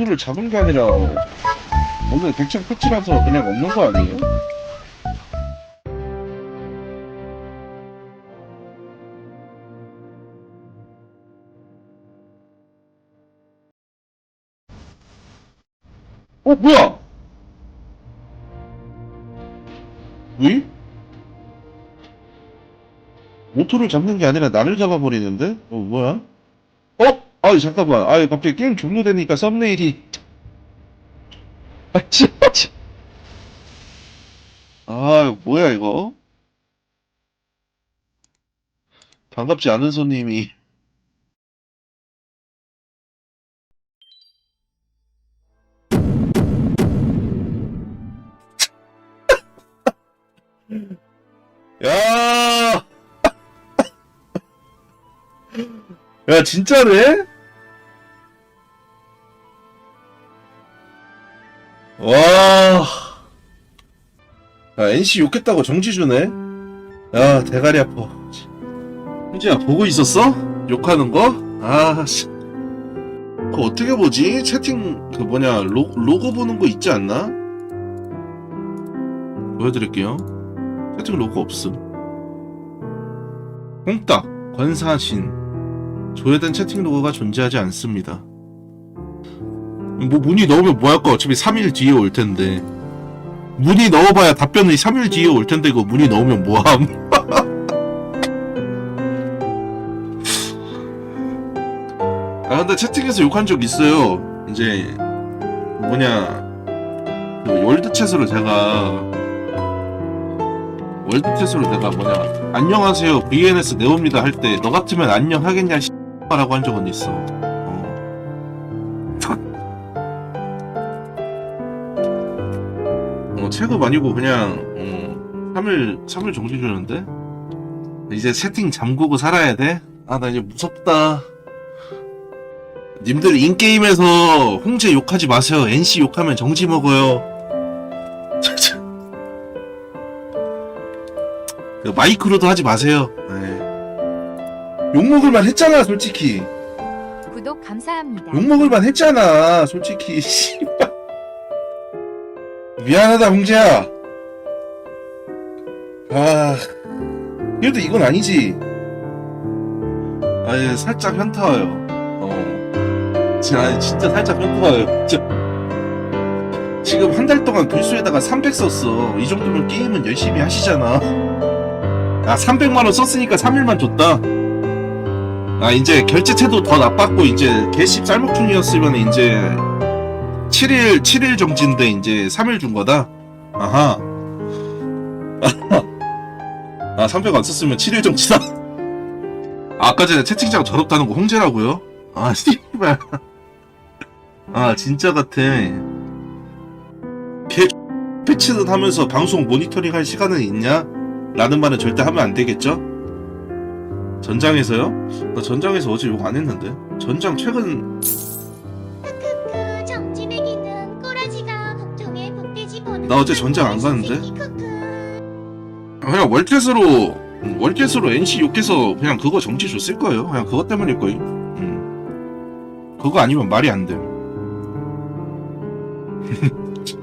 모토를 잡은 게 아니라 오늘 백창 끝이라서 그냥 없는 거 아니에요? 어 뭐야? 왜? 모토를 잡는 게 아니라 나를 잡아버리는데? 어 뭐야? 어? 아 잠깐만. 아 갑자기 게임 종료되니까 썸네일이. 아 진짜. 아 뭐야 이거? 반갑지 않은 손님이. 야. 야 진짜네? 와. 야 NC 욕했다고 정지 주네. 야 대가리 아파. 현지야 보고 있었어? 욕하는 거? 아 씨. 그거 어떻게 보지? 채팅 그 뭐냐 로, 로고 보는 거 있지 않나? 보여드릴게요. 채팅 로고 없음. 콩딱 권사신 조회된 채팅 로고가 존재하지 않습니다. 뭐 문의 넣으면 뭐 할까? 어차피 3일 뒤에 올 텐데. 문의 넣어봐야 답변이 3일 뒤에 올 텐데 이거 문의 넣으면 뭐함? 아 근데 채팅에서 욕한 적 있어요. 이제 뭐냐 그 월드챗으로 제가 월드챗으로 내가 뭐냐 안녕하세요 VNS 네오입니다 할 때 너 같으면 안녕 하겠냐 씨라고 한 적은 있어. 어. 어, 체급 아니고 그냥 어, 3일 3일 정지 주는데 이제 채팅 잠그고 살아야 돼? 아 나 이제 무섭다. 님들 인게임에서 홍제 욕하지 마세요. NC 욕하면 정지 먹어요. 그 마이크로도 하지 마세요. 네. 욕먹을 만 했잖아, 솔직히. 구독 감사합니다. 욕먹을 만 했잖아, 솔직히. 씨발. 미안하다, 홍재야. 아, 그래도 이건 아니지. 아, 예, 살짝 현타 와요. 어. 진짜, 진짜 살짝 현타 와요. 진짜. 지금 한 달 동안 불수에다가 300 썼어. 이 정도면 게임은 열심히 하시잖아. 아, 300만원 썼으니까 3일만 줬다. 아, 이제 결제태도 더 나빴고, 이제 개씹 쌀먹충이었으면 이제 7일, 7일 정지인데 이제 3일 준 거다? 아하. 아, 300 안 썼으면 7일 정지다? 아, 아까 전에 채팅창 더럽다는 거 홍제라고요? 아, 씨발. 아, 진짜 같아. 개 패치는 하면서 방송 모니터링 할 시간은 있냐? 라는 말은 절대 하면 안 되겠죠? 전장에서요? 나 전장에서 어제 욕 안 했는데. 전장 최근 나 어제 전장 안? 크크 그냥 월켓으로 음, 월켓으로 NC 욕해서 그냥 그거 정지 줬을 거예요. 그냥 그것 때문일 거임. 음. 그거 아니면 말이 안 돼.